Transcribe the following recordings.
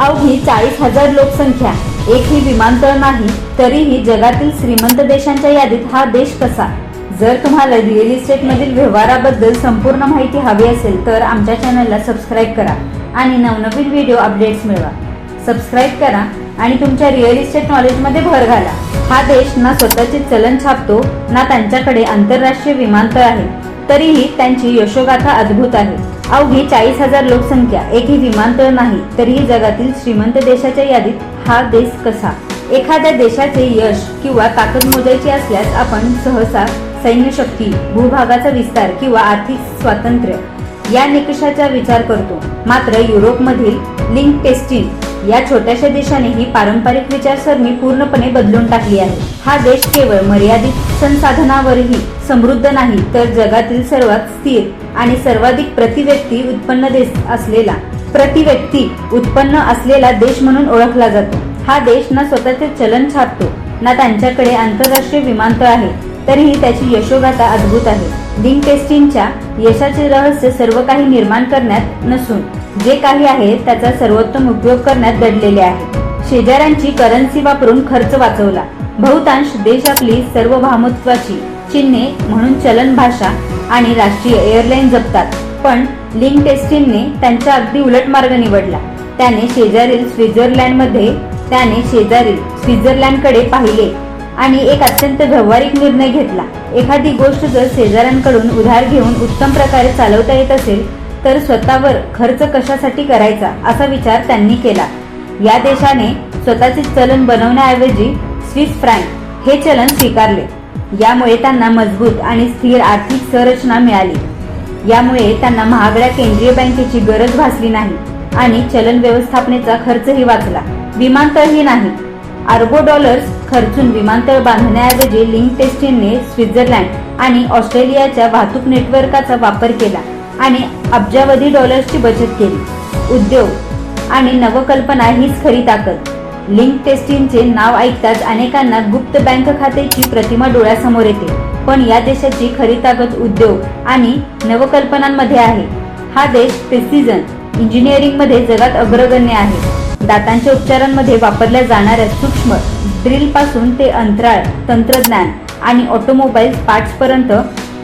अवघी चाळीस हजार लोकसंख्या. एकही विमानतळ नाही तरीही जगातील श्रीमंत देशांच्या यादीत हा देश कसा? जर तुम्हाला रिअल इस्टेटमधील व्यवहाराबद्दल संपूर्ण माहिती हवी असेल तर आमच्या चॅनलला सबस्क्राईब करा आणि नवनवीन व्हिडिओ अपडेट्स मिळवा. सबस्क्राईब करा आणि तुमच्या रिअल इस्टेट नॉलेजमध्ये भर घाला. हा देश ना स्वतःचे चलन छापतो ना त्यांच्याकडे आंतरराष्ट्रीय विमानतळ आहे. तरीही त्यांची यशोगाथा अद्भुत आहे. अवघी चाळीस हजार लोकसंख्या एकही विमानतळ नाही तरीही जगातील श्रीमंत देशाच्या यादीत हा देश कसा? एखाद्या देशाचे यश किंवा ताकद मोजायची असल्यास आपण सहसा सैन्य शक्ती भूभागाचा विस्तार किंवा आर्थिक स्वातंत्र्य या निकषाचा विचार करतो. मात्र युरोपमधील लिंक टेस्टिंग या छोट्याशा देशाने ही पारंपरिक विचारसरणी पूर्णपणे बदलून टाकली आहे. हा देश केवळ मर्यादित संसाधनावरही समृद्ध नाही तर जगातील सर्वात स्थिर आणि सर्वाधिक प्रतिव्यक्ती उत्पन्न देश असलेला प्रतिव्यक्ती उत्पन्न असलेला देश म्हणून ओळखला जातो. हा देश ना स्वतःचे चलन छापतो ना त्यांच्याकडे आंतरराष्ट्रीय विमानतळ आहे तरीही त्याची यशोगाथा अद्भुत आहे. डिंग टेस्टिंगच्या यशाचे रहस्य सर्व काही निर्माण करण्यात नसून जे काही आहे त्याचा सर्वोत्तम उपयोग करण्यात दडलेले आहे. शेजाऱ्यांची करन्सी वापरून खर्च वाचवला. बहुतांश देश आपली सर्व भामत्वाची चिन्हे म्हणून चलन भाषा आणि राष्ट्रीय एअरलाईन जपतात. पण लिंक टेस्टिंगने त्यांचा अगदी उलट मार्ग निवडला. त्याने शेजारील स्वित्झर्लंडमध्ये त्याने शेजारील स्वित्झर्लंडकडे पाहिले. आणि एक अत्यंत व्यावहारिक निर्णय घेतला. एखादी गोष्ट जर शेजाऱ्यांकडून उधार घेऊन उत्तम प्रकारे चालवता येत असेल तर स्वतःवर खर्च कशासाठी करायचा असा विचार त्यांनी केला. या देशाने स्वतःचे चलन बनवण्याऐवजी स्विस फ्रँक हे चलन स्वीकारले. यामुळे त्यांना मजबूत आणि स्थिर आर्थिक संरचना मिळाली. यामुळे त्यांना महागड्या केंद्रीय बँकेची गरज भासली नाही आणि चलन व्यवस्थापनेचा खर्चही वाचला. विमानतळही नाही. अर्बो डॉलर्स खर्चून विमानतळ बांधण्याऐवजी लिंक टेस्टिंगने स्वित्झर्लंड आणि ऑस्ट्रेलियाच्या वाहतूक नेटवर्काचा वापर केला आणि अब्जावधी डॉलर्सची बचत केली. उद्योग आणि नवकल्पना हीच खरी ताकद. लिंक टेस्टिंगचे नाव ऐकताच अनेकांना गुप्त बँक खात्याची प्रतिमा डोळ्यासमोर येते. पण या देशाची खरी ताकद उद्योग आणि नवकल्पनांमध्ये आहे. हा देश प्रिसिजन इंजिनिअरिंगमध्ये जगात अग्रगण्य आहे. दातांच्या उपचारांमध्ये वापरल्या जाणाऱ्या सूक्ष्म ड्रिलपासून ते अंतराळ तंत्रज्ञान आणि ऑटोमोबाईल पार्ट्सपर्यंत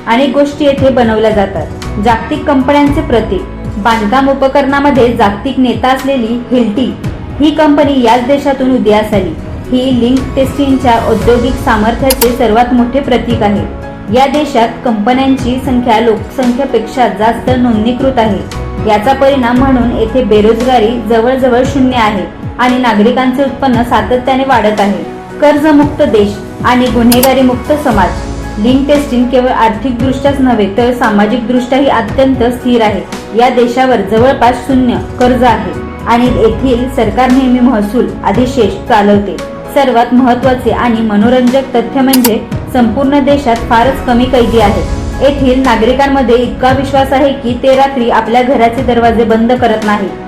अनेक गोष्टी येथे बनवल्या जातात. जागतिक कंपन्यांचे प्रतीक बांधकाम उपकरणामध्ये जागतिक नेता असलेली हिल्टी ही कंपनी याच देशातून उदयास आली. ही लिंक टेस्टिंगच्या औद्योगिक सामर्थ्याचे सर्वात मोठे प्रतीक आहे. या देशात कंपन्यांची संख्या लोकसंख्येपेक्षा जास्त नोंदणीकृत आहे. याचा परिणाम म्हणून येथे बेरोजगारी जवळजवळ शून्य आहे आणि नागरिकांचे उत्पन्न सातत्याने वाढत आहे. कर्जमुक्त देश आणि गुन्हेगारी मुक्त समाज. लिंक टेस्टिंग केवळ आर्थिकदृष्ट्याच नव्हे तर सामाजिकदृष्ट्याही अत्यंत स्थिर आहे. या देशावर जवळपास शून्य कर्ज आहे आणि येथील सरकार नेहमी महसूल अधिशेष चालवते. सर्वात महत्त्वाचे आणि मनोरंजक तथ्य म्हणजे संपूर्ण देशात फारच कमी कैदी आहेत. येथील नागरिकांमध्ये इतका विश्वास आहे की ते रात्री आपल्या घराचे दरवाजे बंद करत नाहीत.